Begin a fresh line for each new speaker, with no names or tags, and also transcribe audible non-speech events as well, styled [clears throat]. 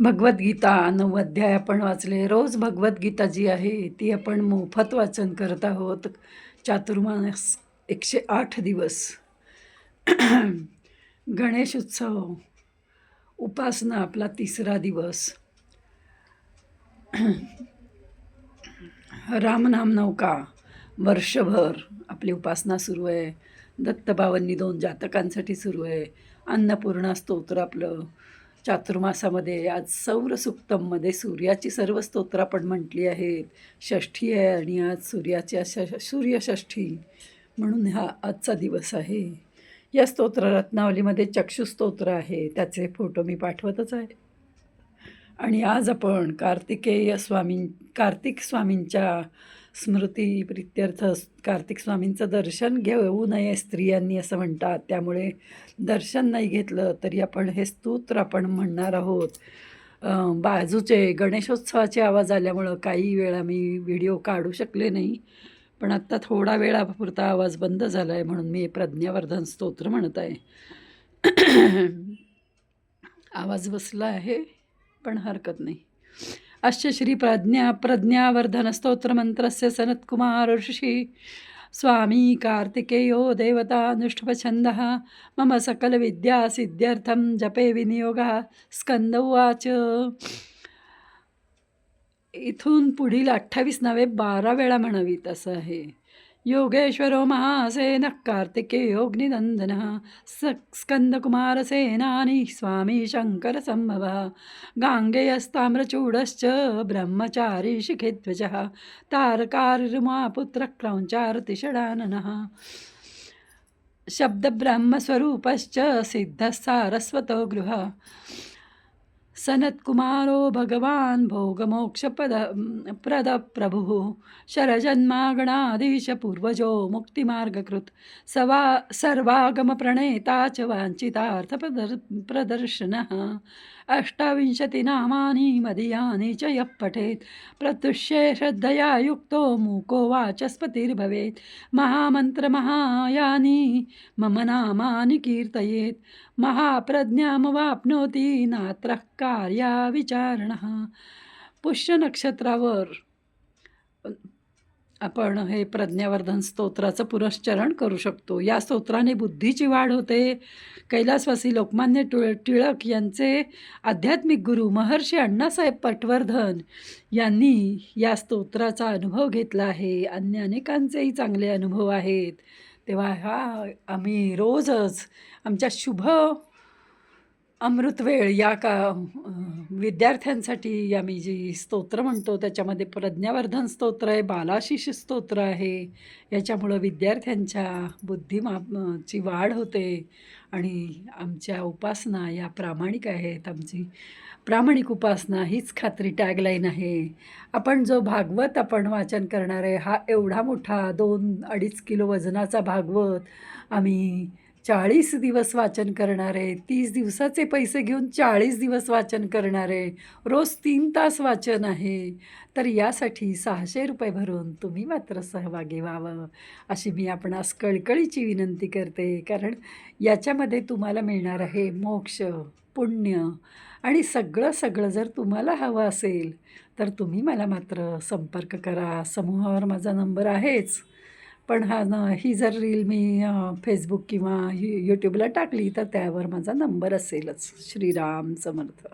भगवद्गीता नऊ अध्याय आपण वाचले. रोज भगवद्गीता जी आहे ती आपण मोफत वाचन करत आहोत. चातुर्मास एकशे आठ दिवस. [clears throat] गणेश उत्सव. उपासना आपला तिसरा दिवस. [clears throat] रामनाम नौका. वर्षभर आपली उपासना सुरू आहे. दत्तबावांनी दोन जातकांसाठी सुरू आहे. अन्नपूर्णा स्तोत्र आपलं. चातुर्मासामध्ये आज सौरसुक्तममध्ये सूर्याची सर्व स्तोत्र आपण म्हटली आहेत. षष्ठी आहे आणि आज सूर्याच्या श सूर्यषष्ठी म्हणून हा आजचा दिवस आहे. या स्तोत्र रत्नावलीमध्ये चक्षुस्तोत्र आहे. त्याचे फोटो मी पाठवतच आहे. आणि आज आपण कार्तिकेय स्वामी कार्तिक स्वामींच्या स्मृती प्रित्यर्थ कार्तिक स्वामींचं दर्शन घेऊ नये स्त्रियांनी असं म्हणतात. त्यामुळे दर्शन नाही घेतलं तरी आपण हे स्तोत्र आपण म्हणणार आहोत. बाजूचे गणेशोत्सवाचे आवाज आल्यामुळं काही वेळा मी व्हिडिओ काढू शकले नाही. पण आत्ता थोडा वेळापुरता आवाज बंद झाला आहे म्हणून मी प्रज्ञावर्धन स्तोत्र म्हणत आहे. आवाज बसला आहे पण हरकत नाही. अश्च श्री प्रज्ञा सनत्कुमार ऋषि। स्वामी कार्तिकेयो देवतानुष्ठुपछन्दः मम सकलविद्यासिद्ध्यर्थं जपे विनियोगः स्कन्द उवाच। इथून पुढील अठ्ठावीस नव्हे बारा वेळा म्हणावीत असं आहे योगेश्वरो महासेनः कार्तिकेयोऽग्निनन्दनः स स्कन्दकुमारसेनानी स्वामी शङ्करसम्भवः गाङ्गेयस्ताम्रचूडश्च ब्रह्मचारी शिखिध्वजः तारकारिमापुत्रक्रौञ्चारतिषडाननः शब्दब्रह्मस्वरूपश्च सिद्धः सारस्वतो गृहः। सनत्कुमारो भगवान् भोगमोक्षपद प्रदप्रभुः। शरजन्मागणाधीश पूर्वजो मुक्तिमार्गकृत्। सवा सर्वागमप्रणेता च वाञ्छितार्थप्रदर् प्रदर्शनः। अष्टाविंशतिनामानि मदीयानि च यः पठेत्। प्रतुष्ये श्रद्धया युक्तो मूको वाचस्पतिर्भवेत्। महामन्त्रमहायानि मम नामानि कीर्तयेत्। महाप्रज्ञामवाप्नोति नात्रः कार्याविचारणः. पुष्य नक्षत्रावर आपण हे प्रज्ञावर्धन स्तोत्राचं पुरस्चरण करू शकतो. या स्तोत्राने बुद्धीची वाढ होते. कैलासवासी लोकमान्य टिळ टिळक यांचे आध्यात्मिक गुरु महर्षी अण्णासाहेब पटवर्धन यांनी या स्तोत्राचा अनुभव घेतला आहे. अन्य अनेकांचेही चांगले अनुभव आहेत. तेव्हा हा आम्ही रोजच आमच्या शुभ अमृतवेळ या का विद्यार्थ्यांसाठी आम्ही जी स्तोत्र म्हणतो त्याच्यामध्ये प्रज्ञावर्धन स्तोत्र आहे बालाशिष स्तोत्र आहे. याच्यामुळं विद्यार्थ्यांच्या बुद्धिमाची वाढ होते आणि आमच्या उपासना या प्रामाणिक आहेत. आमची प्रामाणिक उपासना हीच खात्री टॅगलाईन आहे. आपण जो भागवत आपण वाचन करणार आहे हा एवढा मोठा दोन अडीच किलो वजनाचा भागवत आम्ही चाळीस दिवस वाचन करणार आहे तीस दिवसाचे पैसे घेऊन चाळीस दिवस वाचन करणार आहे रोज तीन तास वाचन आहे. तर यासाठी सहाशे रुपये भरून तुम्ही मात्र सहभागी व्हावं. अशी मी आपणास कळकळीची विनंती करते. कारण याच्यामध्ये तुम्हाला मिळणार आहे मोक्ष पुण्य आणि सगळं सगळं जर तुम्हाला हवं असेल तर तुम्ही मला मात्र संपर्क करा. समूहावर माझा नंबर आहेच. पण हा न ही जर रील मी फेसबुक किंवा यू यूट्यूबला टाकली तर त्यावर माझा नंबर असेलच. श्रीराम समर्थ